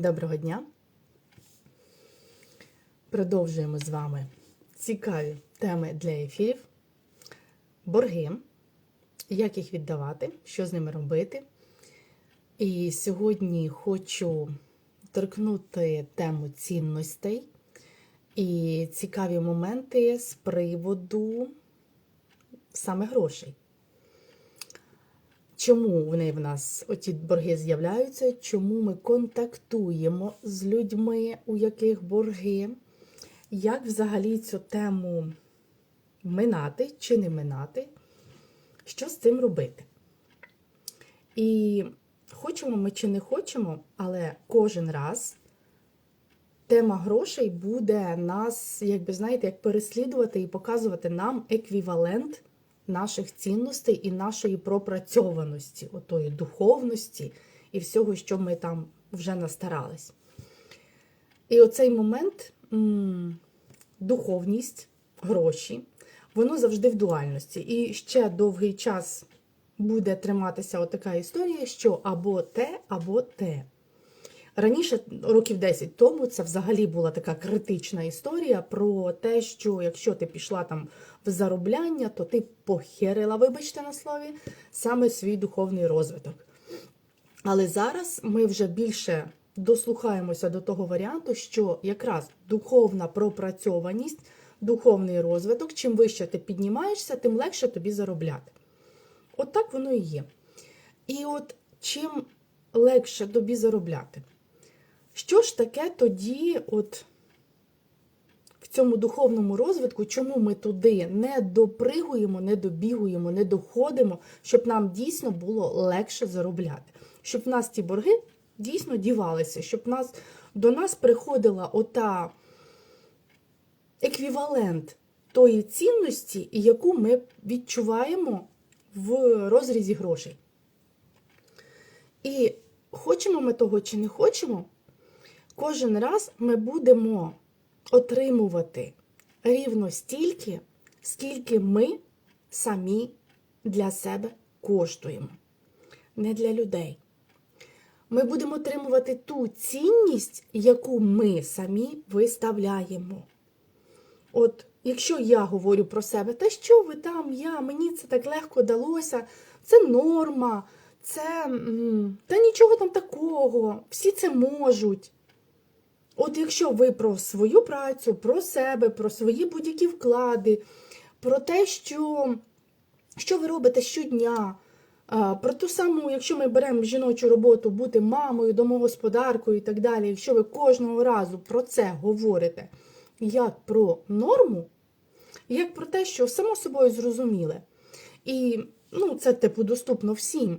Доброго дня! Продовжуємо з вами цікаві теми для ефірів. Борги, як їх віддавати, що з ними робити. І сьогодні хочу торкнути тему цінностей і цікаві моменти з приводу саме грошей. Чому вони в нас, оті борги з'являються? Чому ми контактуємо з людьми, у яких борги? Як взагалі цю тему минати чи не минати? Що з цим робити? І хочемо ми чи не хочемо, але кожен раз тема грошей буде нас, як би знаєте, як переслідувати і показувати нам еквівалент наших цінностей і нашої пропрацьованості, отої духовності і всього, що ми там вже настарались. І оцей момент духовність, гроші, воно завжди в дуальності. І ще довгий час буде триматися отака історія, що або те, або те. Раніше, років 10 тому, це взагалі була така критична історія про те, що якщо ти пішла там в заробляння, то ти похерила, вибачте на слові, саме свій духовний розвиток. Але зараз ми вже більше дослухаємося до того варіанту, що якраз духовна пропрацьованість, духовний розвиток, чим вище ти піднімаєшся, тим легше тобі заробляти. От так воно і є. І от чим легше тобі заробляти? Що ж таке тоді, от в цьому духовному розвитку, чому ми туди не допригуємо, не добігуємо, не доходимо, щоб нам дійсно було легше заробляти? Щоб в нас ті борги дійсно дівалися, щоб нас, до нас приходила ота еквівалент тої цінності, яку ми відчуваємо в розрізі грошей. І хочемо ми того чи не хочемо, кожен раз ми будемо отримувати рівно стільки, скільки ми самі для себе коштуємо, не для людей. Ми будемо отримувати ту цінність, яку ми самі виставляємо. От, якщо я говорю про себе, та що ви там, я, мені це так легко далося, це норма, це та нічого там такого, всі це можуть. От якщо ви про свою працю, про себе, про свої будь-які вклади, про те, що, що ви робите щодня, про ту саму, якщо ми беремо жіночу роботу, бути мамою, домогосподаркою і так далі, якщо ви кожного разу про це говорите як про норму, як про те, що само собою зрозуміле, і ну, це типу доступно всім,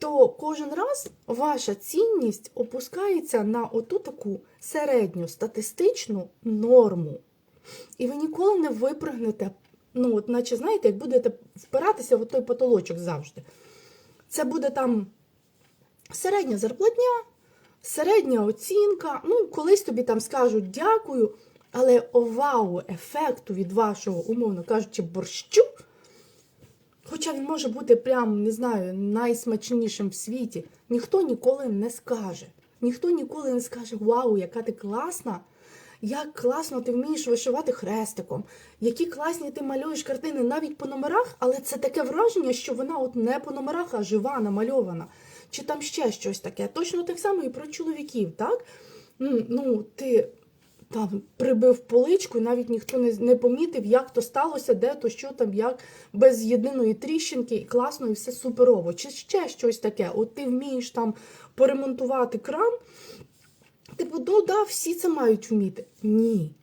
то кожен раз ваша цінність опускається на оту таку середню статистичну норму. І ви ніколи не випригнете, ну, от наче, знаєте, як будете впиратися в той потолочок завжди. Це буде там середня зарплатня, середня оцінка. Ну, колись тобі там скажуть дякую, але вау, ефекту від вашого, умовно кажучи, борщу. Хоча він може бути прям, не знаю, найсмачнішим в світі, ніхто ніколи не скаже. Ніхто ніколи не скаже, вау, яка ти класна! Як класно ти вмієш вишивати хрестиком, які класні ти малюєш картини навіть по номерах, але це таке враження, що вона от не по номерах, а жива, намальована. Чи там ще щось таке. Точно так само і про чоловіків, так? Ну, ти там прибив поличку, і навіть ніхто не не помітив, як то сталося, де то, що там, як без єдиної тріщинки, і класно, і все суперово. Чи ще щось таке? От ти вмієш там поремонтувати кран. Типу, ну да, всі це мають вміти. Ні.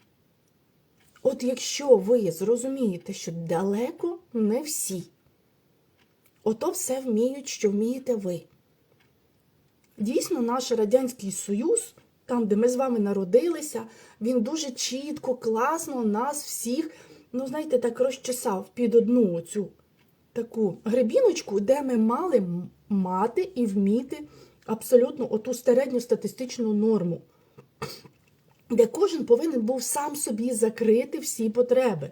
От якщо ви зрозумієте, що далеко не всі, ото все вміють, що вмієте ви. Дійсно, наш Радянський Союз там, де ми з вами народилися, він дуже чітко, класно нас всіх, ну, знаєте, так розчесав під одну цю таку гребіночку, де ми мали мати і вміти абсолютно оту середню статистичну норму, де кожен повинен був сам собі закрити всі потреби.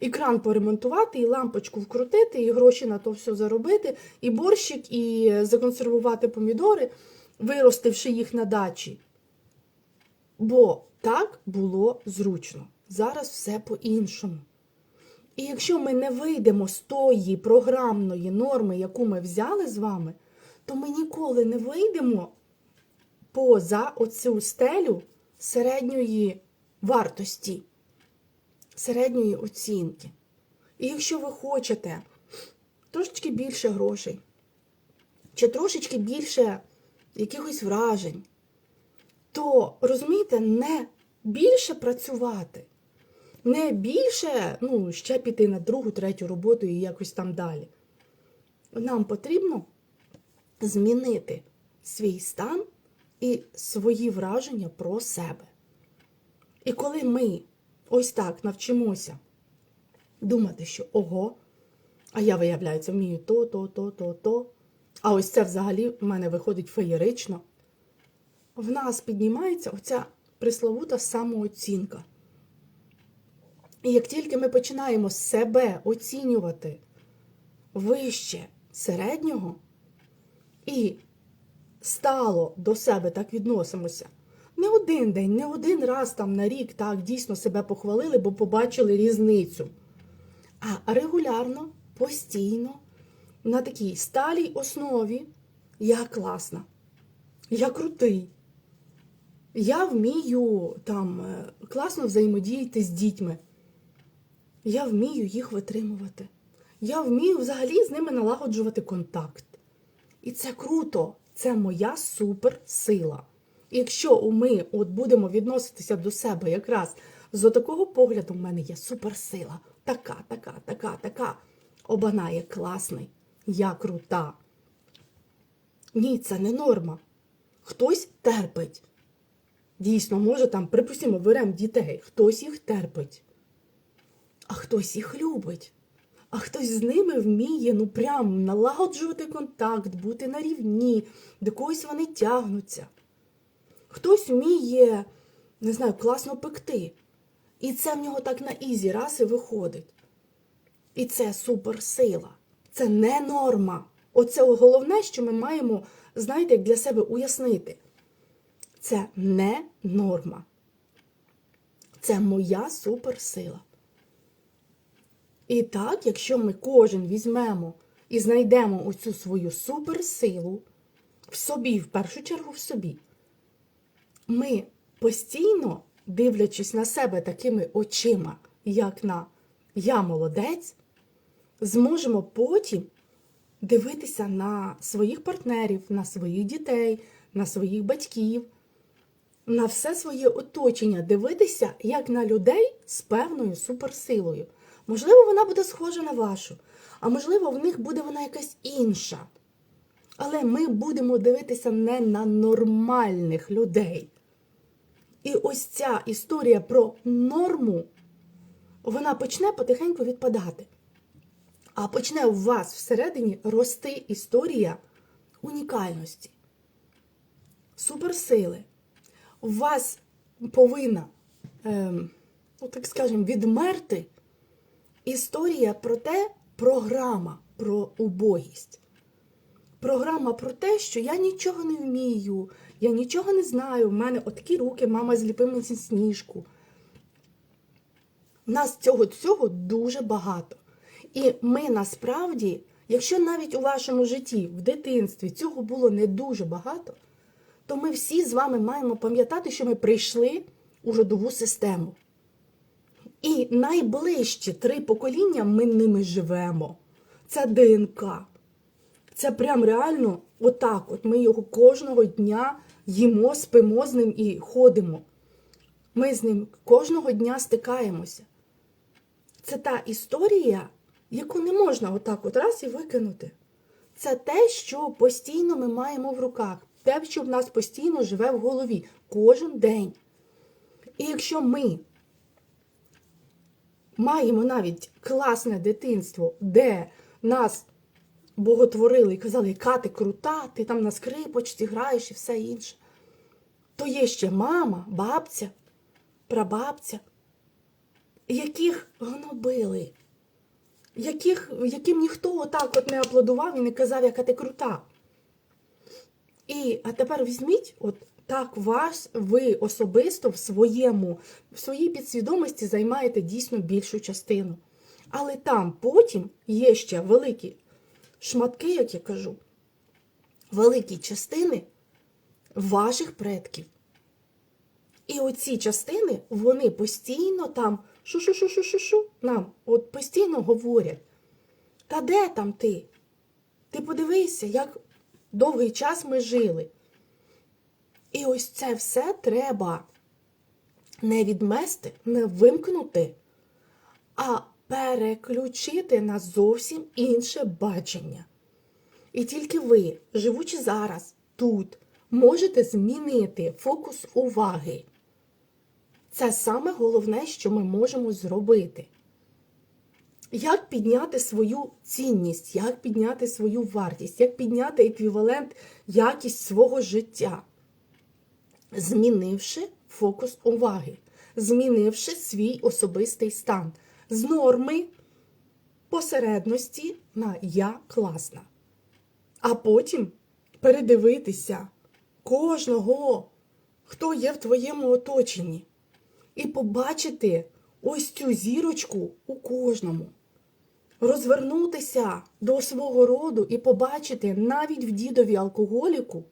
І кран поремонтувати, і лампочку вкрутити, і гроші на то все заробити, і борщик, і законсервувати помідори виростивши їх на дачі. Бо так було зручно. Зараз все по-іншому. І якщо ми не вийдемо з тої програмної норми, яку ми взяли з вами, то ми ніколи не вийдемо поза оцю стелю середньої вартості, середньої оцінки. І якщо ви хочете трошечки більше грошей, чи трошечки більше якихось вражень, то розумієте, не більше працювати, не більше ну, ще піти на другу, третю роботу і якось там далі. Нам потрібно змінити свій стан і свої враження про себе. І коли ми ось так навчимося думати, що ого, а я, виявляється, вмію то, то, то, то, то. А ось це взагалі в мене виходить феєрично. В нас піднімається оця присловута самооцінка. І як тільки ми починаємо себе оцінювати вище середнього і стало до себе так відносимося, не один день, не один раз там на рік так дійсно себе похвалили, бо побачили різницю. А регулярно, постійно, на такій сталій основі я класна, я крутий. Я вмію там е, класно взаємодіяти з дітьми. Я вмію їх витримувати. Я вмію взагалі з ними налагоджувати контакт. І це круто, це моя суперсила. І якщо ми от будемо відноситися до себе якраз з такого погляду, в мене є суперсила. Така, така, така, така. Обана є класний. Я крута. Ні, це не норма. Хтось терпить. Дійсно, може там, припустимо, беремо дітей, хтось їх терпить, а хтось їх любить. А хтось з ними вміє ну прям налагоджувати контакт, бути на рівні, до когось вони тягнуться. Хтось вміє, не знаю, класно пекти. І це в нього так на ізі раз і виходить. І це суперсила. Це не норма. Оце головне, що ми маємо, знаєте, як для себе уяснити. Це не норма. Це моя суперсила. І так, якщо ми кожен візьмемо і знайдемо оцю свою суперсилу в собі, в першу чергу в собі, ми постійно, дивлячись на себе такими очима, як на я молодець, зможемо потім дивитися на своїх партнерів, на своїх дітей, на своїх батьків, на все своє оточення, дивитися як на людей з певною суперсилою. Можливо, вона буде схожа на вашу, а можливо, в них буде вона якась інша. Але ми будемо дивитися не на нормальних людей. І ось ця історія про норму, вона почне потихеньку відпадати. А почне у вас всередині рости історія унікальності, суперсили. У вас повинна, ем, ну так скажемо, відмерти історія про те, програма про убогість. Програма про те, що я нічого не вмію, я нічого не знаю, в мене отакі руки, мама зліпила мені сніжку. У нас цього цього дуже багато. І ми насправді, якщо навіть у вашому житті, в дитинстві цього було не дуже багато, то ми всі з вами маємо пам'ятати, що ми прийшли у родову систему. І найближчі три покоління ми ними живемо. Це ДНК. Це прям реально отак. От ми його кожного дня їмо, спимо з ним і ходимо. Ми з ним кожного дня стикаємося. Це та історія, яку не можна отак от раз і викинути. Це те, що постійно ми маємо в руках, те, що в нас постійно живе в голові кожен день. І якщо ми маємо навіть класне дитинство, де нас боготворили і казали, яка ти крута, ти там на скрипочці граєш і все інше, то є ще мама, бабця, прабабця, яких гнобили, яких, яким ніхто отак от не аплодував і не казав, яка ти крута. І а тепер візьміть, от так вас, ви особисто в своєму, в своїй підсвідомості займаєте дійсно більшу частину. Але там потім є ще великі шматки, як я кажу, великі частини ваших предків. І оці частини, вони постійно там шу-шу-шу-шу-шу-шу нам от постійно говорять. Та де там ти? Ти подивися, як довгий час ми жили. І ось це все треба не відмести, не вимкнути, а переключити на зовсім інше бачення. І тільки ви, живучи зараз, тут, можете змінити фокус уваги. Це саме головне, що ми можемо зробити. Як підняти свою цінність, як підняти свою вартість, як підняти еквівалент, якість свого життя, змінивши фокус уваги, змінивши свій особистий стан з норми посередності на я класна. А потім передивитися кожного, хто є в твоєму оточенні, і побачити ось цю зірочку у кожному. Розвернутися до свого роду і побачити навіть в дідові алкоголіку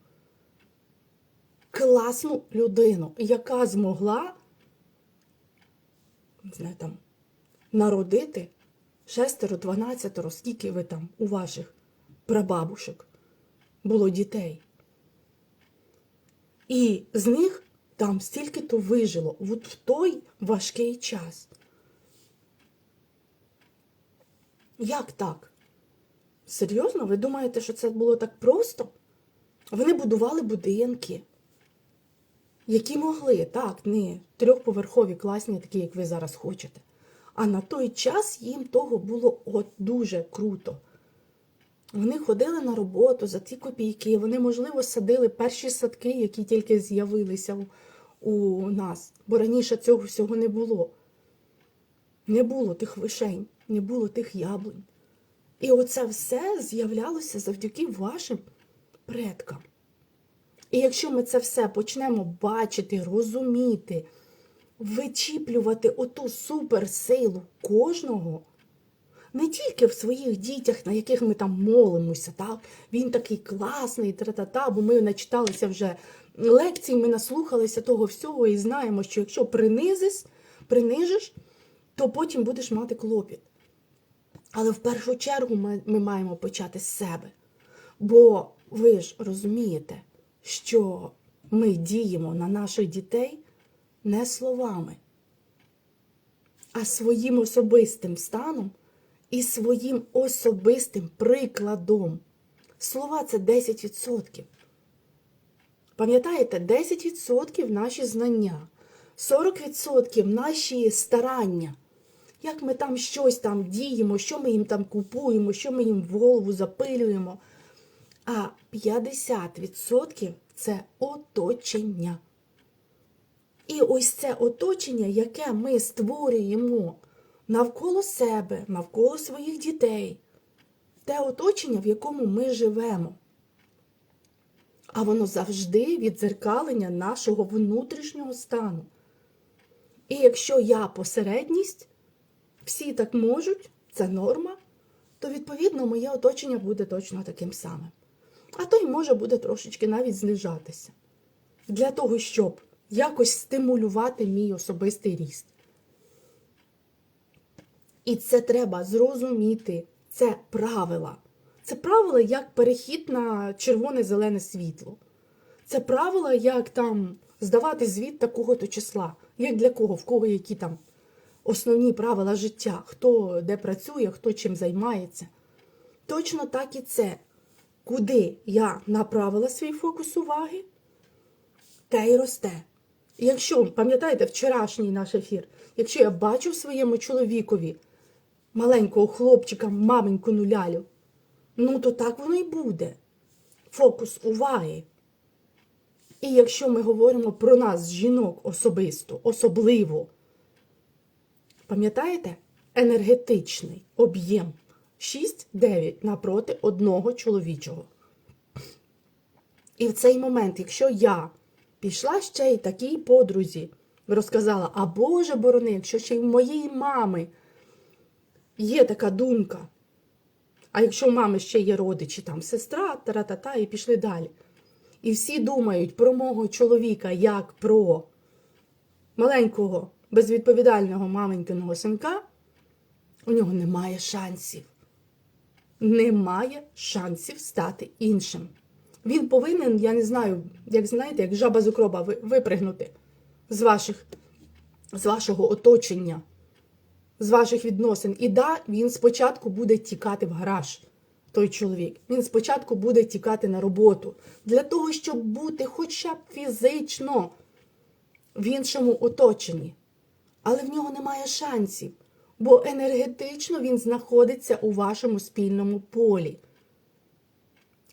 класну людину, яка змогла не там, народити шестеро, дванадцятеро, скільки ви там у ваших прабабушек було дітей. І з них там стільки-то вижило в той важкий час. Як так? Серйозно? Ви думаєте, що це було так просто? Вони будували будинки, які могли, так, не трьохповерхові, класні, такі, як ви зараз хочете. А на той час їм того було от дуже круто. Вони ходили на роботу за ці копійки, вони, можливо, садили перші садки, які тільки з'явилися у, нас, бо раніше цього всього не було. Не було тих вишень, не було тих яблунь. І оце все з'являлося завдяки вашим предкам. І якщо ми це все почнемо бачити, розуміти, вичіплювати оту суперсилу кожного, не тільки в своїх дітях, на яких ми там молимося, так? він такий класний, тра-та-та, бо ми начиталися вже лекцій, ми наслухалися того всього і знаємо, що якщо принизиш, принижиш, то потім будеш мати клопіт. Але в першу чергу ми, ми маємо почати з себе. Бо ви ж розумієте, що ми діємо на наших дітей не словами, а своїм особистим станом і своїм особистим прикладом. Слова це 10%. Пам'ятаєте, 10% наші знання, 40% наші старання. Як ми там щось там діємо, що ми їм там купуємо, що ми їм в голову запилюємо. А 50% це оточення. І ось це оточення, яке ми створюємо навколо себе, навколо своїх дітей, те оточення, в якому ми живемо. А воно завжди відзеркалення нашого внутрішнього стану. І якщо я посередність, всі так можуть, це норма, то, відповідно, моє оточення буде точно таким самим. А то й може буде трошечки навіть знижатися. Для того, щоб якось стимулювати мій особистий ріст. І це треба зрозуміти. Це правила. Це правила як перехід на червоне-зелене світло. Це правила, як там здавати звіт такого-то числа. Як для кого, в кого які там основні правила життя, хто де працює, хто чим займається. Точно так і це. Куди я направила свій фокус уваги, те й росте. Якщо, пам'ятаєте, вчорашній наш ефір, якщо я бачу своєму чоловікові маленького хлопчика, маменьку нулялю, ну то так воно і буде. Фокус уваги. І якщо ми говоримо про нас, жінок особисто, особливо, пам'ятаєте, енергетичний об'єм 6-9 напроти одного чоловічого. І в цей момент, якщо я пішла ще й такій подрузі, розказала, а Боже борони, якщо ще й в моєї мами є така думка, а якщо у мами ще є родичі, там сестра, тара-та-та, і пішли далі. І всі думають про мого чоловіка як про маленького, безвідповідального маменькиного синка, у нього немає шансів. Немає шансів стати іншим. Він повинен, я не знаю, як знаєте, як жаба з укроба випригнути з, ваших, з вашого оточення, з ваших відносин. І да, він спочатку буде тікати в гараж, той чоловік. Він спочатку буде тікати на роботу для того, щоб бути хоча б фізично в іншому оточенні. Але в нього немає шансів, бо енергетично він знаходиться у вашому спільному полі.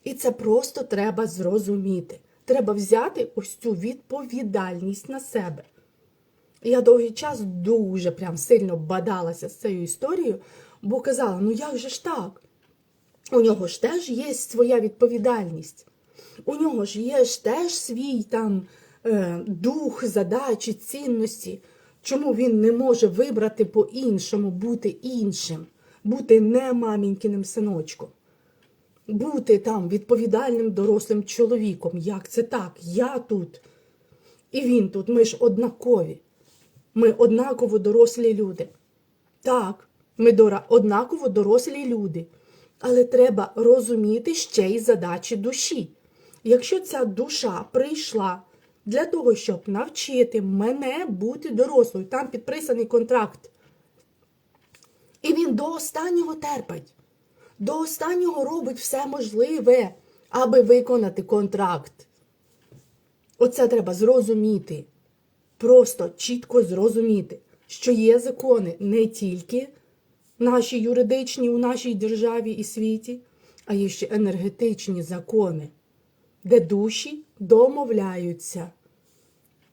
І це просто треба зрозуміти. Треба взяти ось цю відповідальність на себе. Я довгий час дуже прям сильно бадалася з цією історією, бо казала: ну як же ж так? У нього ж теж є своя відповідальність. У нього ж є ж теж свій там е, дух, задачі, цінності. Чому він не може вибрати по-іншому, бути іншим, бути не мамінькиним синочком? бути там відповідальним дорослим чоловіком. Як це так? Я тут. І він тут. Ми ж однакові. Ми однаково дорослі люди. Так, ми дора- однаково дорослі люди. Але треба розуміти ще й задачі душі. Якщо ця душа прийшла для того, щоб навчити мене бути дорослою, там підписаний контракт. І він до останнього терпить до останнього робить все можливе, аби виконати контракт. Оце треба зрозуміти. Просто чітко зрозуміти, що є закони не тільки наші юридичні у нашій державі і світі, а є ще енергетичні закони, де душі домовляються.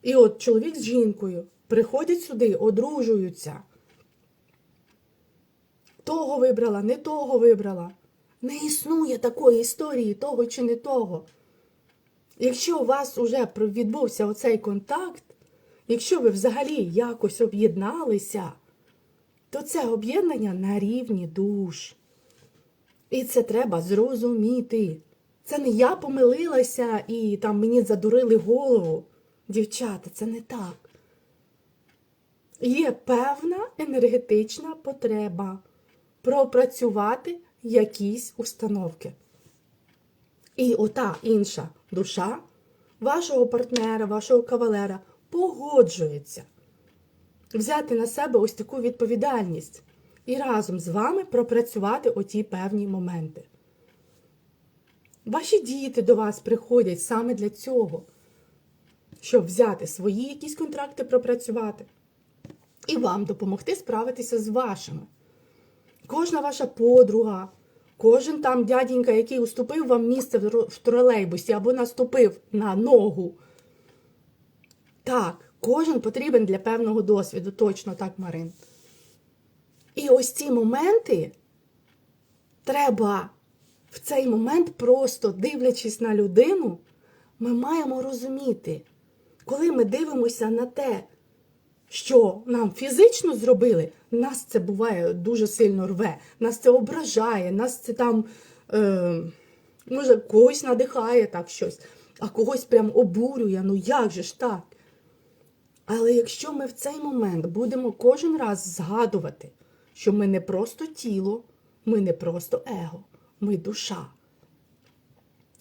І от чоловік з жінкою приходять сюди, одружуються того вибрала, не того вибрала. Не існує такої історії, того чи не того. Якщо у вас вже відбувся оцей контакт, якщо ви взагалі якось об'єдналися, то це об'єднання на рівні душ. І це треба зрозуміти. Це не я помилилася і там мені задурили голову. Дівчата, це не так. Є певна енергетична потреба пропрацювати якісь установки. І ота інша душа вашого партнера, вашого кавалера погоджується взяти на себе ось таку відповідальність і разом з вами пропрацювати оті певні моменти. Ваші діти до вас приходять саме для цього, щоб взяти свої якісь контракти пропрацювати і вам допомогти справитися з вашими. Кожна ваша подруга, кожен там дяденька, який уступив вам місце в тролейбусі або наступив на ногу. Так, кожен потрібен для певного досвіду, точно так, Марин. І ось ці моменти треба в цей момент, просто дивлячись на людину, ми маємо розуміти, коли ми дивимося на те, що нам фізично зробили, нас це буває дуже сильно рве, нас це ображає, нас це там, е, може, когось надихає так щось, а когось прям обурює. Ну як же ж так? Але якщо ми в цей момент будемо кожен раз згадувати, що ми не просто тіло, ми не просто его, ми душа,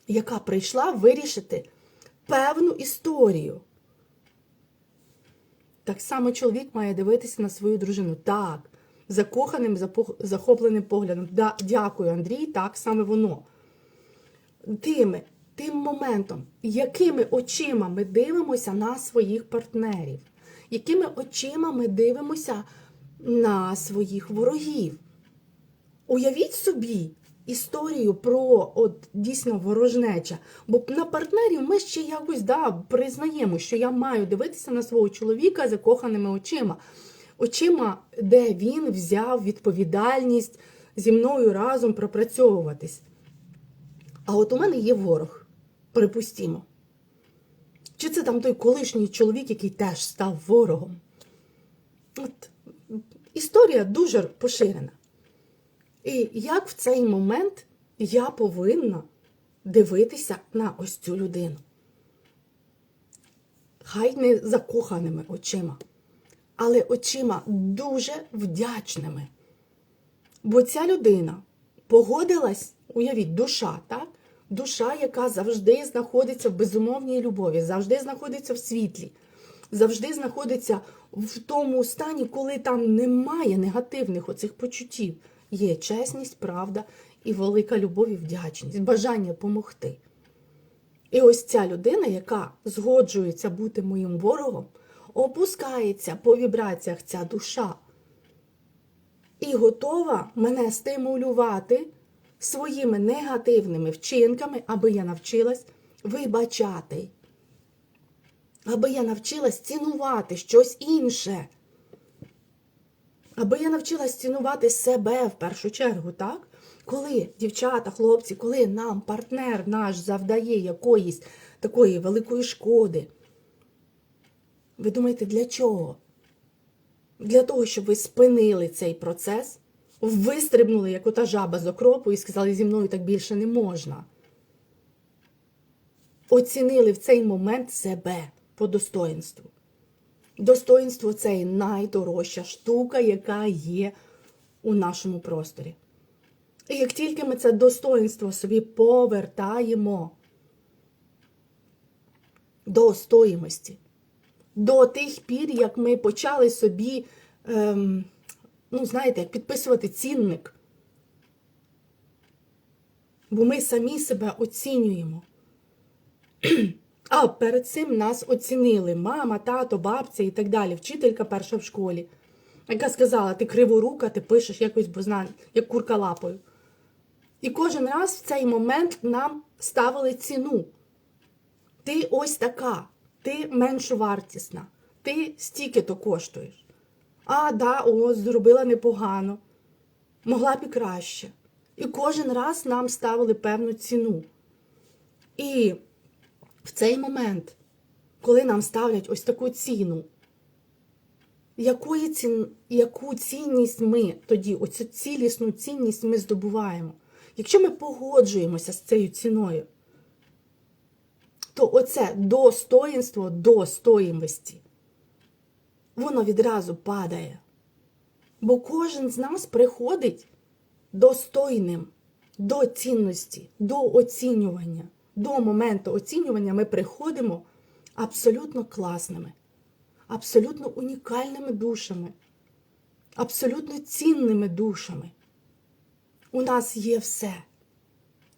яка прийшла вирішити певну історію. Так само чоловік має дивитися на свою дружину. Так, закоханим, захопленим поглядом. Да, дякую, Андрій, так саме воно. Тими, тим моментом, якими очима ми дивимося на своїх партнерів, якими очима ми дивимося на своїх ворогів. Уявіть собі історію про от дійсно ворожнеча. Бо на партнерів ми ще якось да, признаємо, що я маю дивитися на свого чоловіка закоханими очима. Очима, де він взяв відповідальність зі мною разом пропрацьовуватись. А от у мене є ворог. Припустімо. Чи це там той колишній чоловік, який теж став ворогом? От, історія дуже поширена. І як в цей момент я повинна дивитися на ось цю людину? Хай не закоханими очима, але очима дуже вдячними. Бо ця людина погодилась, уявіть, душа, так? Душа, яка завжди знаходиться в безумовній любові, завжди знаходиться в світлі, завжди знаходиться в тому стані, коли там немає негативних оцих почуттів. Є чесність, правда і велика любов і вдячність, бажання допомогти. І ось ця людина, яка згоджується бути моїм ворогом, опускається по вібраціях ця душа і готова мене стимулювати своїми негативними вчинками, аби я навчилась вибачати, аби я навчилась цінувати щось інше. Аби я навчилась цінувати себе в першу чергу, так? Коли дівчата, хлопці, коли нам партнер наш завдає якоїсь такої великої шкоди, ви думаєте, для чого? Для того, щоб ви спинили цей процес, вистрибнули, як ота жаба з окропу, і сказали, зі мною так більше не можна. Оцінили в цей момент себе по достоинству. Достоинство це найдорожча штука, яка є у нашому просторі. І як тільки ми це достоинство собі повертаємо до стоїмості, до тих пір, як ми почали собі, ем, ну, знаєте, підписувати цінник. Бо ми самі себе оцінюємо. А перед цим нас оцінили мама, тато, бабця і так далі, вчителька перша в школі, яка сказала, ти криворука, ти пишеш якось бозна, як курка лапою. І кожен раз в цей момент нам ставили ціну. Ти ось така, ти меншовартісна, ти стільки-то коштуєш. А, да, о, зробила непогано, могла б і краще. І кожен раз нам ставили певну ціну. І в цей момент, коли нам ставлять ось таку ціну, якої цін... яку цінність ми тоді, оцю цілісну цінність ми здобуваємо? Якщо ми погоджуємося з цією ціною, то оце достоїнство достоїмості, воно відразу падає. Бо кожен з нас приходить достойним до цінності, до оцінювання. До моменту оцінювання ми приходимо абсолютно класними, абсолютно унікальними душами, абсолютно цінними душами. У нас є все.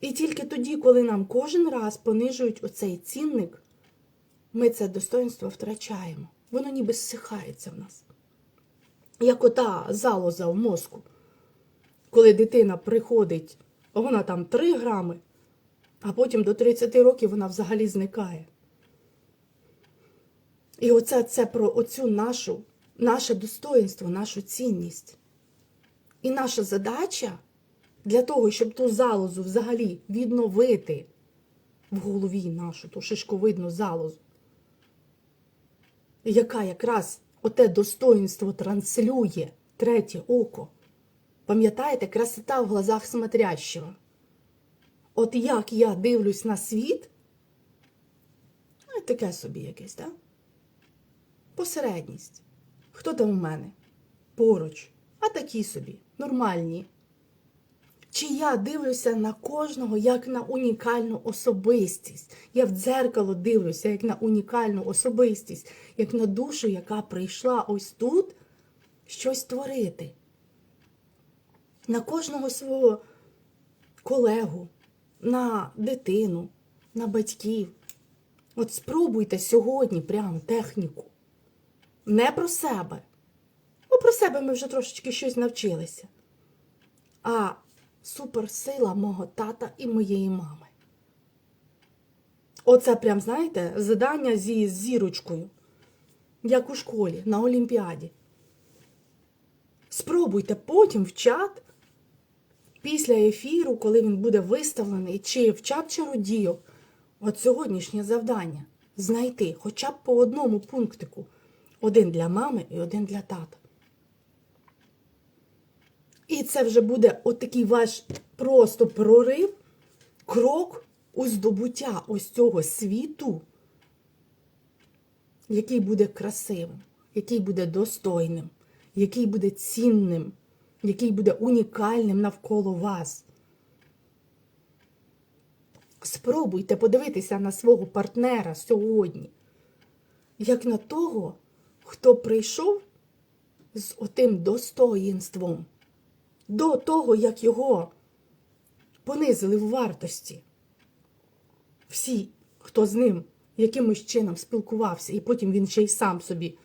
І тільки тоді, коли нам кожен раз понижують оцей цінник, ми це достоинство втрачаємо. Воно ніби зсихається в нас. Як ота залоза в мозку. Коли дитина приходить, вона там 3 грами, а потім до 30 років вона взагалі зникає. І оце це про оцю нашу, наше достоинство, нашу цінність. І наша задача для того, щоб ту залозу взагалі відновити в голові нашу, ту шишковидну залозу, яка якраз оте достоинство транслює третє око. Пам'ятаєте, красота в глазах смотрящого. От як я дивлюсь на світ, ну, таке собі якесь, так? Посередність. Хто там у мене? Поруч. А такі собі, нормальні. Чи я дивлюся на кожного як на унікальну особистість? Я в дзеркало дивлюся як на унікальну особистість, як на душу, яка прийшла ось тут щось творити. На кожного свого колегу, на дитину, на батьків. От спробуйте сьогодні прямо техніку. Не про себе. Бо про себе ми вже трошечки щось навчилися. А суперсила мого тата і моєї мами. Оце прям, знаєте, задання зі зірочкою, як у школі, на Олімпіаді. Спробуйте потім в чат, після ефіру, коли він буде виставлений, чи в чат чародійок, От сьогоднішнє завдання знайти хоча б по одному пунктику. Один для мами і один для тата. І це вже буде отакий ваш просто прорив, крок у здобуття ось цього світу, який буде красивим, який буде достойним, який буде цінним, який буде унікальним навколо вас. Спробуйте подивитися на свого партнера сьогодні, як на того, хто прийшов з отим достоїнством, до того, як його понизили в вартості. Всі, хто з ним якимось чином спілкувався, і потім він ще й сам собі,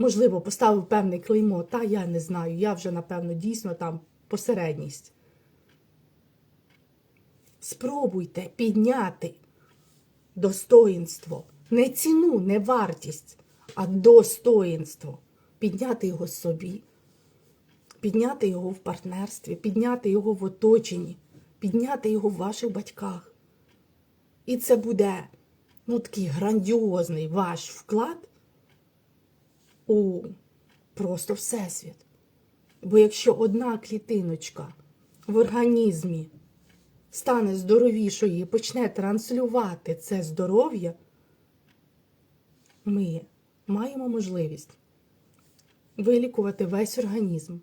можливо, поставив певне клеймо, та я не знаю, я вже, напевно, дійсно там посередність. Спробуйте підняти достоїнство, не ціну, не вартість, а достоїнство. Підняти його собі, підняти його в партнерстві, підняти його в оточенні, підняти його в ваших батьках. І це буде ну, такий грандіозний ваш вклад у просто всесвіт. Бо якщо одна клітиночка в організмі стане здоровішою і почне транслювати це здоров'я, ми маємо можливість вилікувати весь організм.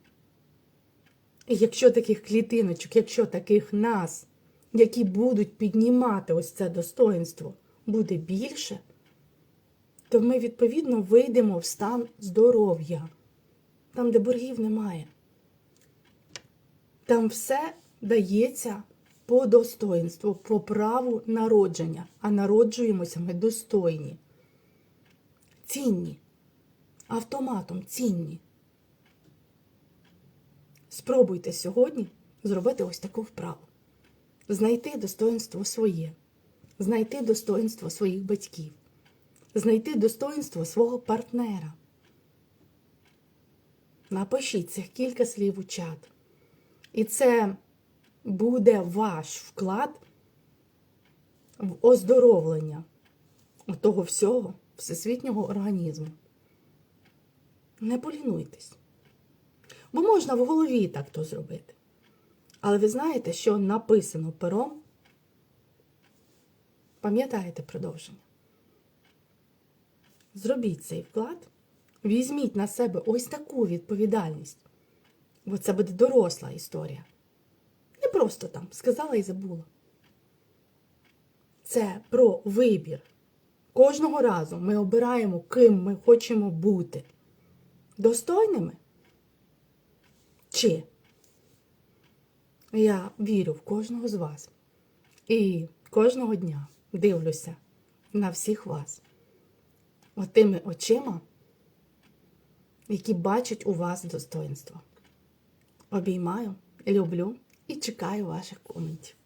І якщо таких клітиночок, якщо таких нас, які будуть піднімати ось це достоинство, буде більше, то ми, відповідно, вийдемо в стан здоров'я, там, де боргів немає. Там все дається по достоинству, по праву народження, а народжуємося ми достойні, цінні, автоматом цінні. Спробуйте сьогодні зробити ось таку вправу. Знайти достоинство своє, знайти достоинство своїх батьків, знайти достоинство свого партнера. Напишіть цих кілька слів у чат. І це буде ваш вклад в оздоровлення того всього всесвітнього організму. Не полінуйтесь. Бо можна в голові так то зробити. Але ви знаєте, що написано пером? Пам'ятаєте продовження? Зробіть цей вклад, візьміть на себе ось таку відповідальність, бо це буде доросла історія. Не просто там сказала і забула. Це про вибір. Кожного разу ми обираємо, ким ми хочемо бути. Достойними? Чи? Я вірю в кожного з вас. І кожного дня дивлюся на всіх вас. Отими очима, які бачать у вас достоинство. Обіймаю, люблю і чекаю ваших коментів.